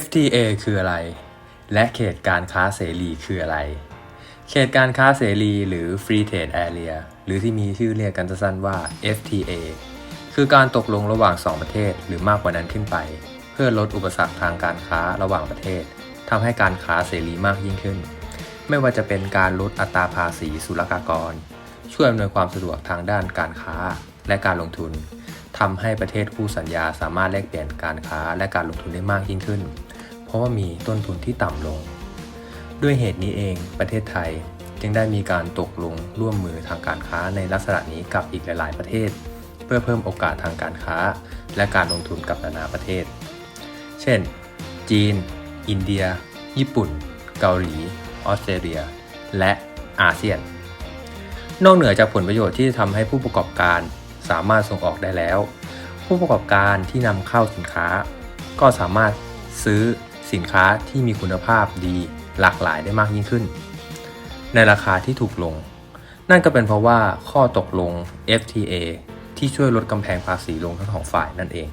FTA คืออะไร และเขตการค้าเสรีคืออะไร เขตการค้าเสรีหรือ Free Trade Area หรือที่มีชื่อเรียกกันสั้นๆว่า FTA คือการตกลงระหว่าง 2 ประเทศหรือมากกว่านั้นขึ้นไป เพื่อลดอุปสรรคทางการค้าระหว่างประเทศทำให้การค้าเสรีมากยิ่งขึ้น ไม่ว่าจะเป็นการลดอัตราภาษีศุลกากร ช่วยอำนวยความสะดวกทางด้านการค้าและการลงทุน ทำให้ประเทศคู่สัญญาสามารถแลกเปลี่ยนการค้าและการลงทุนได้มากยิ่งขึ้น เพราะว่ามีต้นทุนที่ต่ำลง ด้วยเหตุนี้เองประเทศไทยจึงได้มีการตกลงร่วมมือทางการค้าในลักษณะนี้กับอีกหลาย ๆ ประเทศ เพื่อเพิ่มโอกาสทางการค้า และการลงทุนกับนานาประเทศ เช่น จีน อินเดีย ญี่ปุ่น เกาหลี ออสเตรเลีย และอาเซียน นอกเหนือจากผลประโยชน์ที่ทำให้ผู้ประกอบการ สามารถส่งออกได้แล้ว ผู้ประกอบการที่นำเข้าสินค้า ก็สามารถซื้อสินค้าที่มีคุณภาพดีหลากหลายได้มากยิ่งขึ้น ในราคาที่ถูกลง นั่นก็เป็นเพราะว่าข้อตกลง FTA ที่ช่วยลดกำแพงภาษีลงทั้งสองฝ่ายนั่นเอง